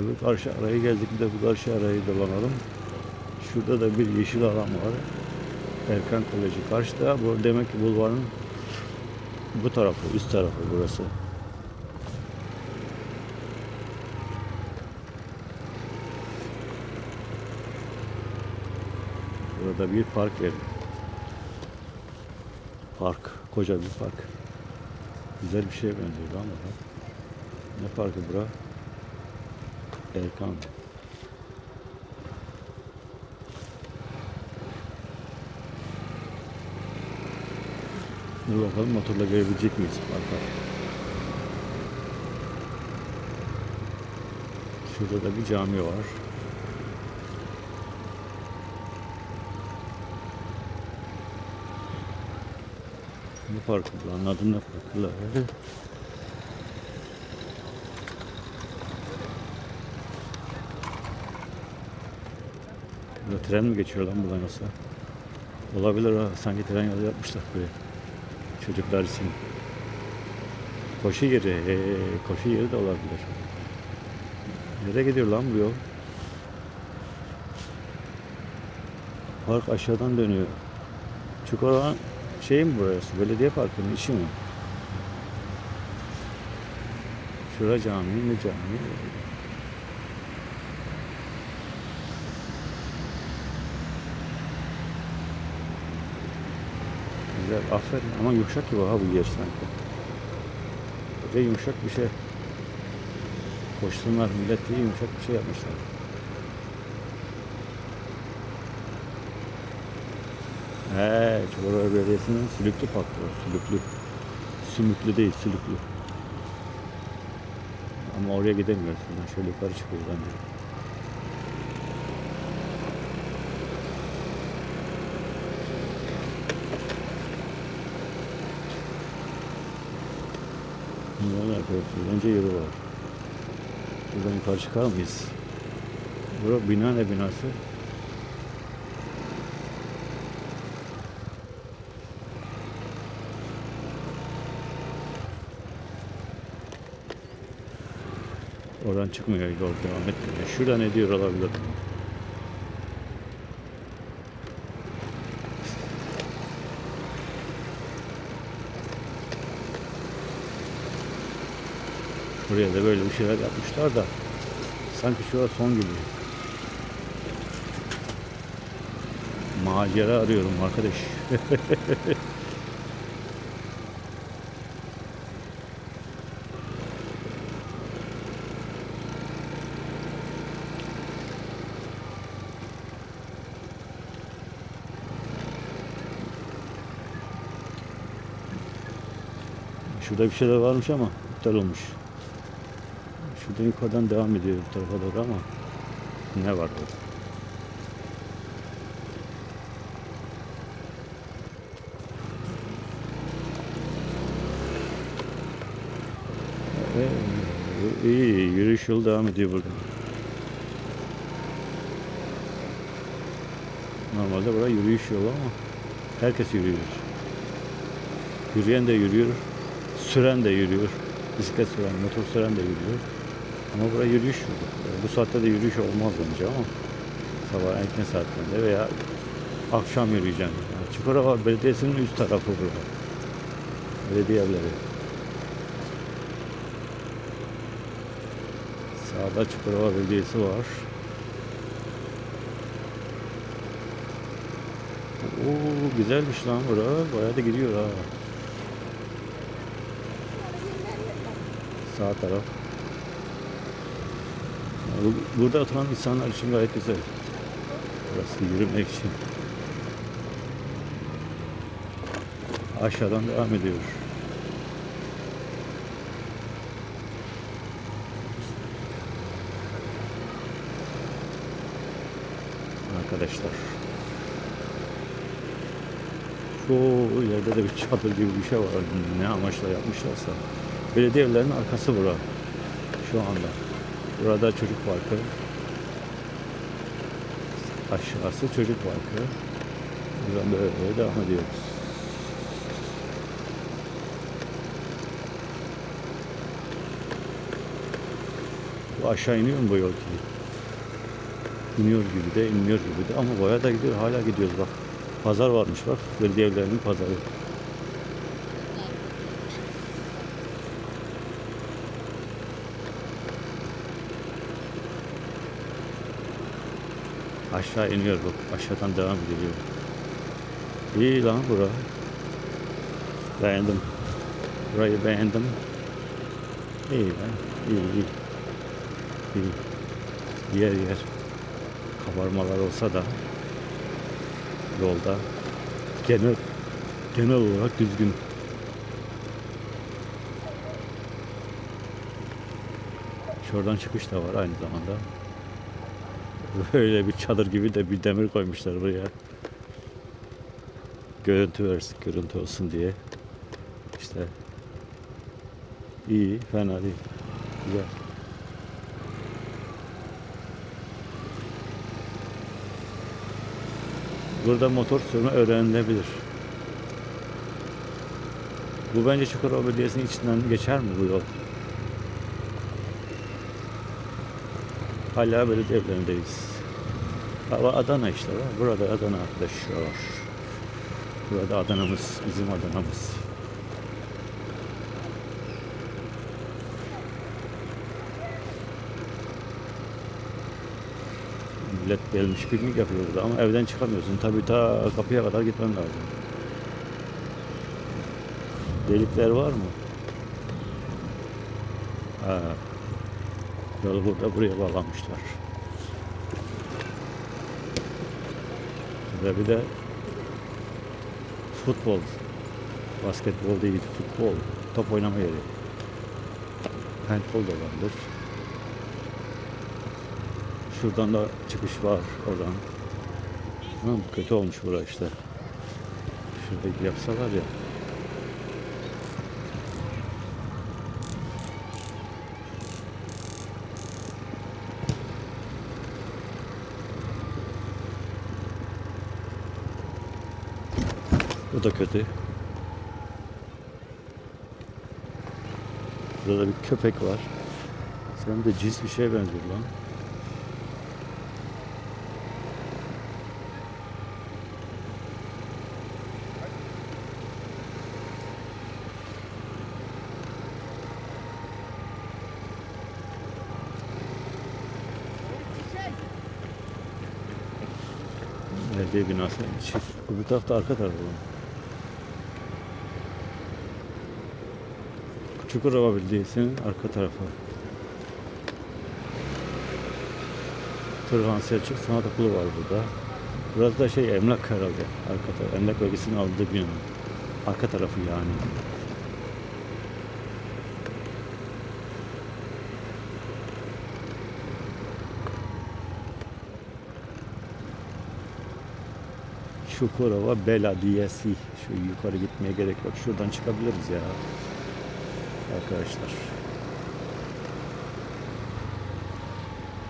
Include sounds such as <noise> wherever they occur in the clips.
Öbür karşı arayı gezdik de bu karşı arayı dolanalım. Şurada da bir yeşil alan var. Erkan Koleji karşıda. Bu demek ki bulvarın bu tarafı, üst tarafı burası. Burada bir park yeri. Park, koca bir park. Güzel bir şeye benziyor bu. Ne parkı bura? Erkan. Dur bakalım motorla gelebilecek miyiz parka? Şurada da bir cami var. Ne parkı bu? Anladın ne parkı? Tren mi geçiyor lan buradan nasıl? Olabilir ha. Sanki tren yolu yapmışlar buraya. Çocuklar için. Koşu yeri. ee, koşu yeri de olabilir. Nereye gidiyor lan bu yol? Park aşağıdan dönüyor. Çukurova şey mi burası? Belediye parkının içi mi? Şura cami ne cami? Güzel, aferin. Ama yumuşak gibi ha bu yer sanki. Böyle yumuşak bir şey. Koşsunlar millet diye yumuşak bir şey yapmışlar. He, Çukurova Belediyesi'nin sülüklü parkı var. Sülüklü. Sümüklü değil, sülüklü. Ama oraya gidemiyoruz. Şöyle yukarı çıkıyoruz bence. Ne yapıyoruz? Önce yolu var. Buradan yukarı çıkar mıyız? Bura bina ne binası? Oradan çıkmıyor yol devam etmiyor. Şurada ne diyor olabilir? Buraya da böyle bir şeyler yapmışlar da sanki şu an son gibi. Macera arıyorum arkadaş. <laughs> Şurada bir şeyler varmış ama iptal olmuş. Şuradan yukarıdan devam ediyor bu tarafa doğru ama ne var orada? Ee, yürüyüş yolu devam ediyor burada. Normalde burası yürüyüş yolu ama herkes yürüyor. Yürüyen de yürüyor, süren de yürüyor. Bisiklet süren, motor süren de yürüyor. Ama buraya yürüyüş. Bu saatte de yürüyüş olmaz bence ama sabah erken saatlerinde veya akşam yürüyeceğim. Yani Çukurova Belediyesi'nin üst tarafı burada. Belediye evleri. Sağda Çukurova Belediyesi var. Oo güzelmiş lan bura. Bayağı da gidiyor ha. Sağ taraf. Burada oturan insanlar için gayet güzel. Burası yürümek için. Aşağıdan devam ediyor. Arkadaşlar. Şu yerde de bir çadır gibi bir şey var. Ne amaçla yapmışlarsa. Belediye evlerinin arkası bura. Şu anda. Burada çocuk parkı. Aşağısı çocuk parkı. Buradan böyle devam ediyoruz. Bu aşağı iniyor mu bu yol ki? İniyor gibi de inmiyor gibi de ama boya da gidiyor hala gidiyoruz bak. Pazar varmış bak. Belediye evlerinin pazarı. Aşağı iniyor bak. Aşağıdan devam ediyor. İyi lan bura. Beğendim. Burayı beğendim. İyi lan. İyi iyi. İyi. Yer yer. Kabarmalar olsa da yolda genel genel olarak düzgün. Şuradan çıkış da var aynı zamanda. <laughs> Böyle bir çadır gibi de bir demir koymuşlar buraya. Görüntü versin, görüntü olsun diye. İşte iyi, fena değil. Güzel. Burada motor sürme öğrenilebilir. Bu bence Çukurova Belediyesi'nin içinden geçer mi bu yol? Hala belediye evlerindeyiz. Hava Adana işte var. Burada Adana arkadaşlar. Burada Adana'mız, bizim Adana'mız. Millet gelmiş piknik yapıyor burada ama evden çıkamıyorsun. Tabii ta kapıya kadar gitmen lazım. Delikler var mı? Ha. Yolu burada buraya bağlamışlar. Ve bir de futbol. Basketbol değil, futbol. Top oynama yeri. Handball da vardır. Şuradan da çıkış var oradan. Ha, kötü olmuş bura işte. Şuradaki yapsalar ya. Bu da kötü. Burada bir köpek var. Sen de cins bir şeye benziyor lan. Belediye binası. Bu tarafta arka tarafı. Çukurova Belediyesi'nin arka tarafı. Turhan Selçuk Sanat Okulu var burada. Burası da şey emlak herhalde. Arka tarafı. Emlak bölgesinin aldığı bina. Arka tarafı yani. Çukurova Belediyesi. Şu yukarı gitmeye gerek yok. Şuradan çıkabiliriz ya. Arkadaşlar.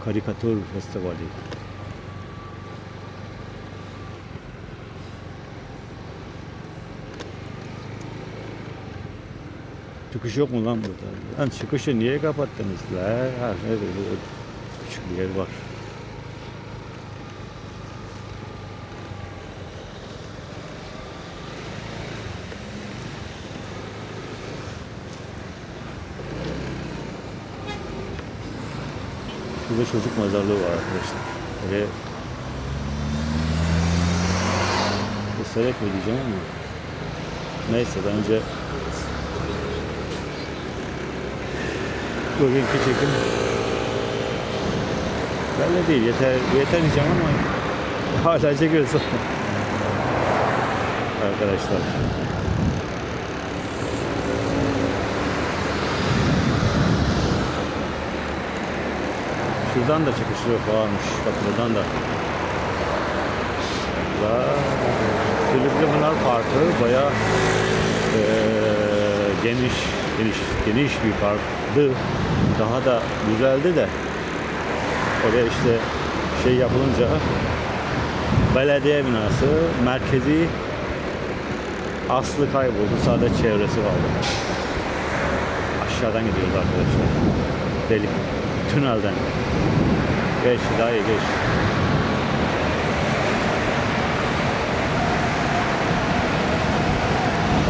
Karikatür Festivali. Çıkış yok mu lan burada? Lan çıkışı niye kapattınız la? Ha, böyle küçük bir yer var. Burada çocuk mezarlığı var arkadaşlar. Böyle Göstererek mi diyeceğim ama Neyse bence Bugünkü çekim Böyle değil. Yeter, yeter diyeceğim ama Hala çekiyorsun <laughs> Arkadaşlar Şuradan da çıkışı varmış. Bak buradan da. Silivri Pınar Parkı baya geniş, geniş, geniş bir parktı. Daha da güzeldi de oraya işte şey yapılınca belediye binası merkezi aslı kayboldu. Sadece çevresi kaldı. Aşağıdan gidiyoruz arkadaşlar. Delik tünelden. Geç daha iyi geç.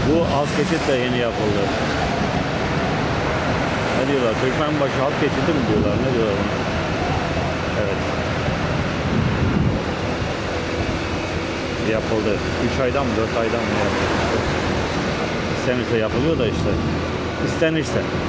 Bu alt geçit de yeni yapıldı. Ne diyorlar? Türkmenbaşı halk geçidi mi diyorlar? Ne diyorlar ona? Evet. Yapıldı. 3 aydan mı 4 aydan mı yapıldı? İstenirse yapılıyor da işte. İstenirse yapılıyor.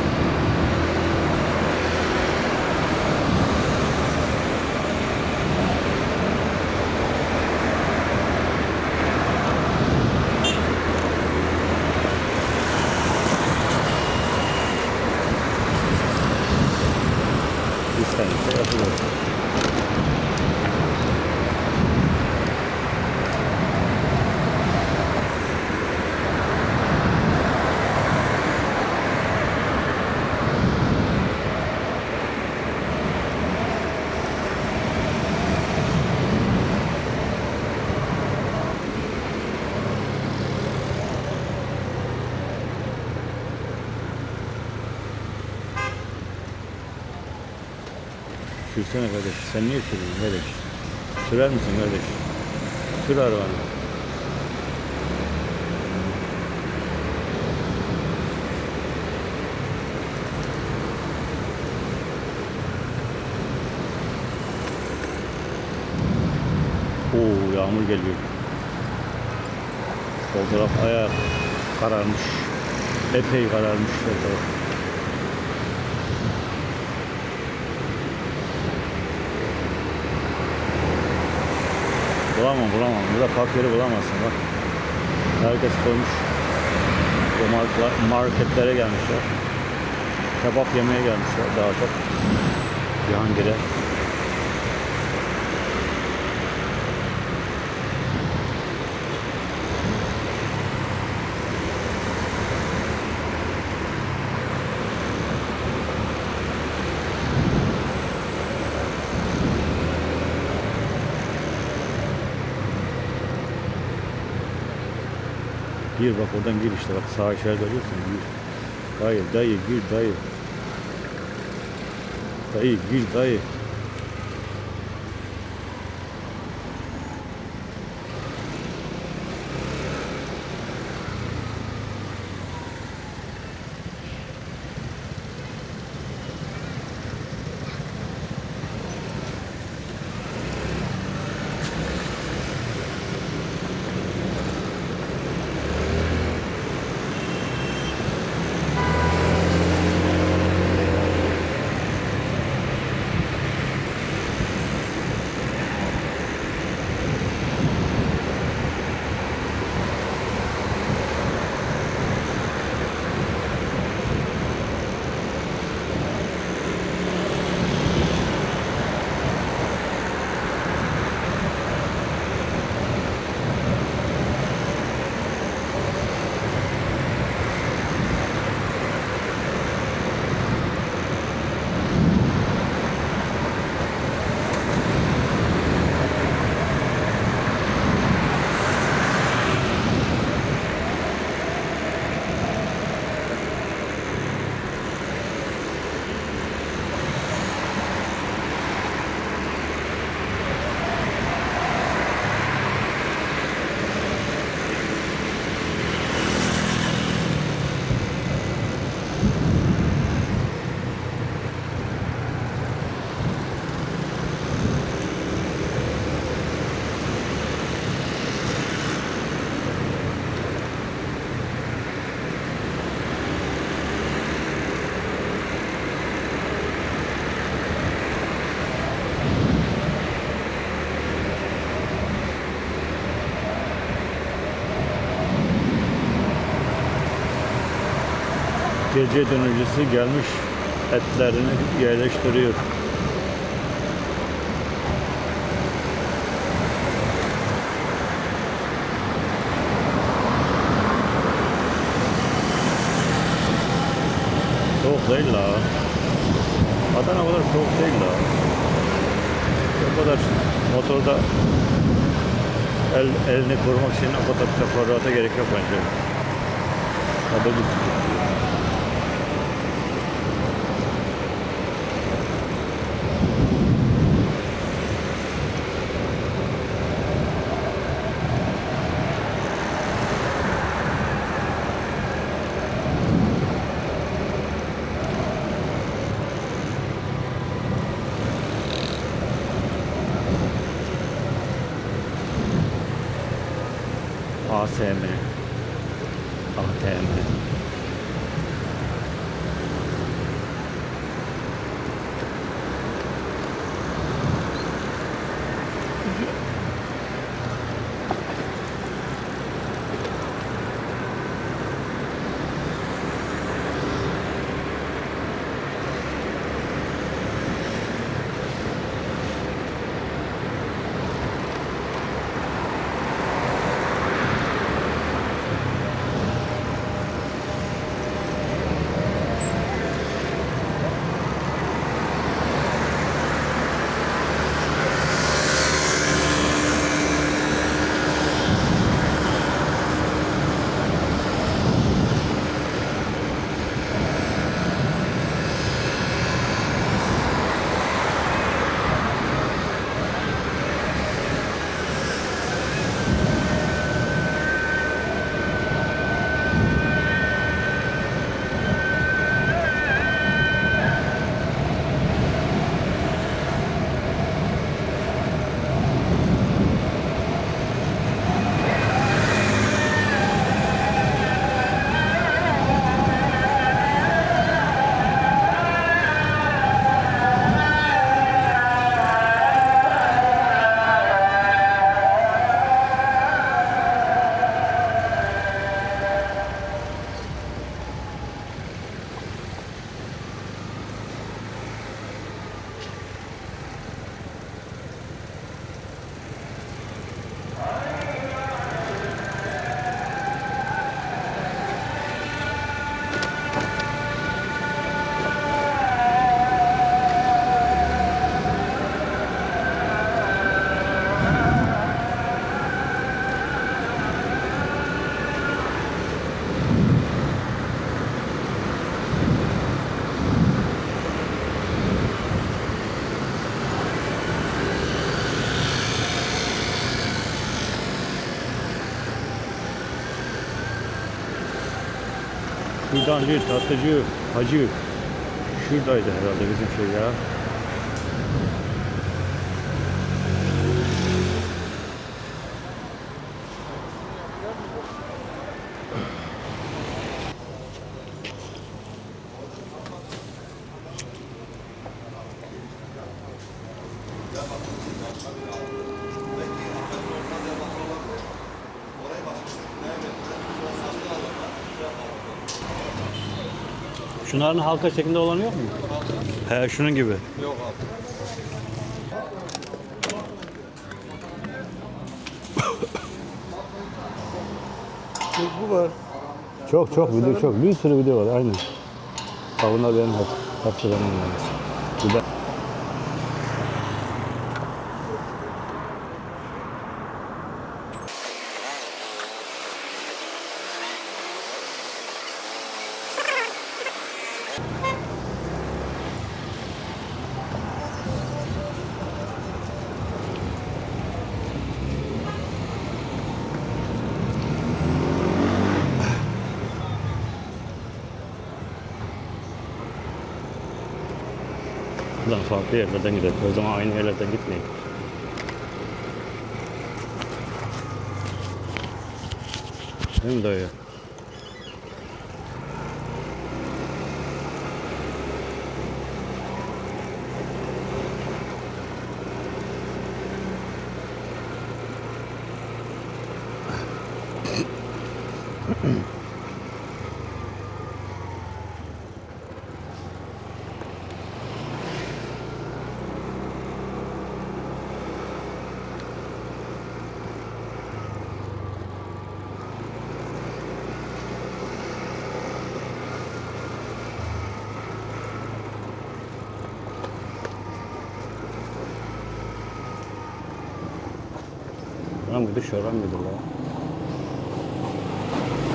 Sürsene kardeş. Sen niye sürüyorsun kardeş? Sürer misin kardeş? Sür arabanı. Oo yağmur geliyor. Sol taraf ayağı kararmış. Epey kararmış sol taraf. Bulamam bulamam. Burada park yeri bulamazsın bak. Herkes koymuş. Bu marka- marketlere gelmişler. Kebap yemeye gelmişler daha çok. Cihangir'e. Gir bak oradan gir işte bak sağ işaret alıyorsun gir. Dayı dayı gir dayı. Dayı gir dayı. Gece dönücüsü gelmiş etlerini yerleştiriyor. Soğuk değil la. Adana kadar soğuk değil la. O kadar motorda el, elini korumak için o kadar teferruata gerek yok bence. Hadi bir awesome. Fidancı, tatlıcı, hacı. Şuradaydı herhalde bizim şey ya. Şunların halka şeklinde olanı yok mu? He şunun gibi. Yok abi. bu var. Çok çok video çok. Bir sürü video var aynen. Bak bunlar benim hep hatırlamam lazım. Güzel. Buradan farklı yerlerden gidelim. O zaman aynı yerlerden gitmeyin. Değil mi dayı? Lan mıydı şoran mıydı la?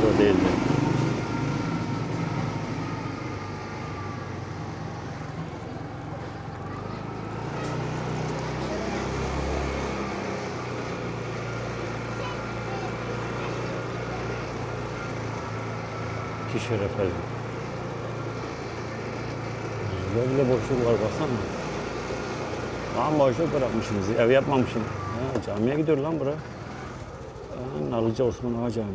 Şura değildi. İki şeref elbette. Böyle boşluk var baksana. Lan boşluk bırakmışsınız. Ev yapmamışsın. Ha, camiye gidiyor lan bura. Nalıcı Osman Ağa Camii.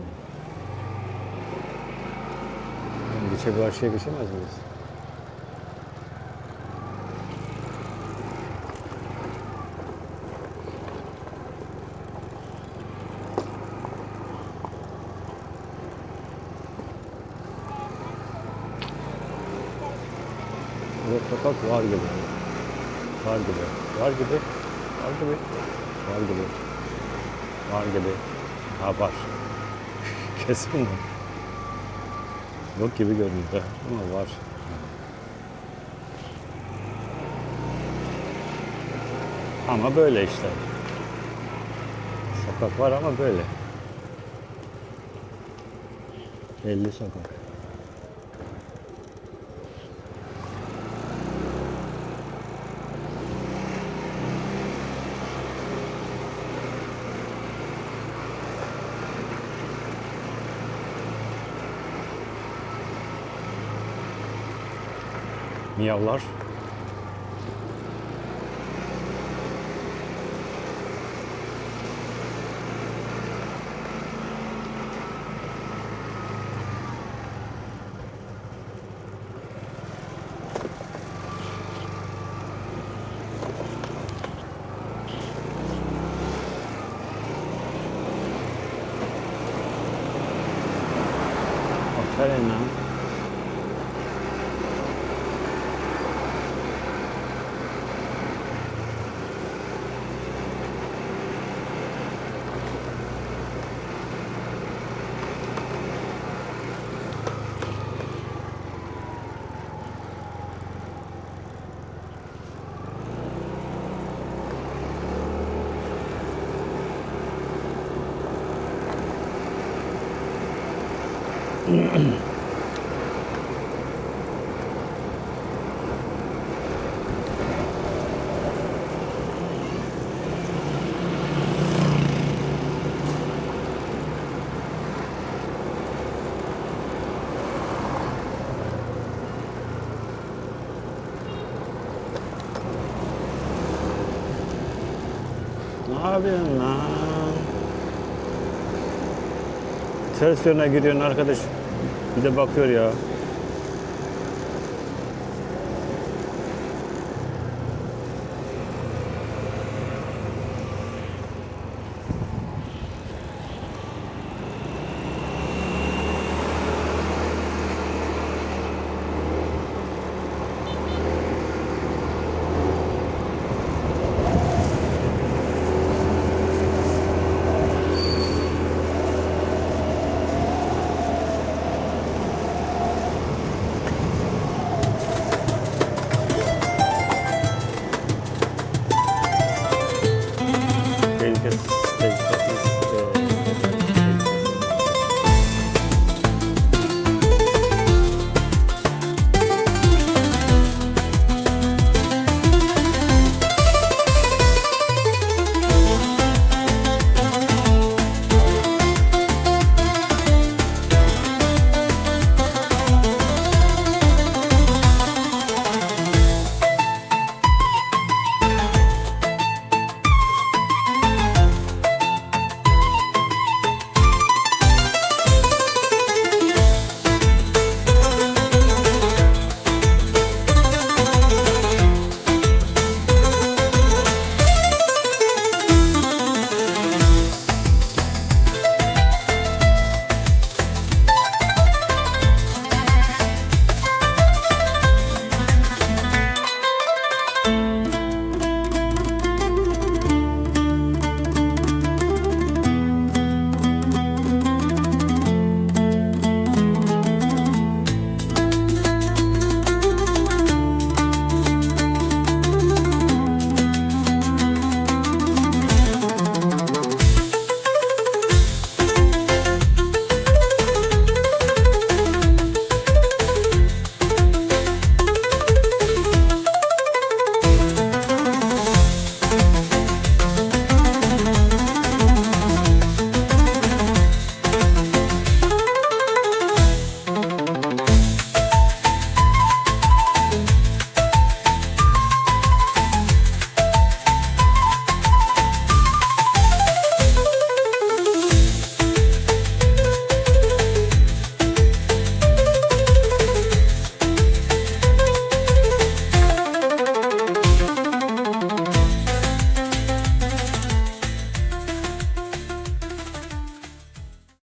Geçe karşıya geçemez miyiz? Burada sokak var gibi. Var gibi. Var gibi. Var gibi. Var gibi. Var gibi. Ha var. <laughs> Kesin var. Yok gibi görünüyor ama var. Ama böyle işte. Sokak var ama böyle. Belli sokak. Miyavlar. Aferin lan. Ne yapıyorsun lan? Ters yöne giriyorsun arkadaş. Bir de bakıyor ya.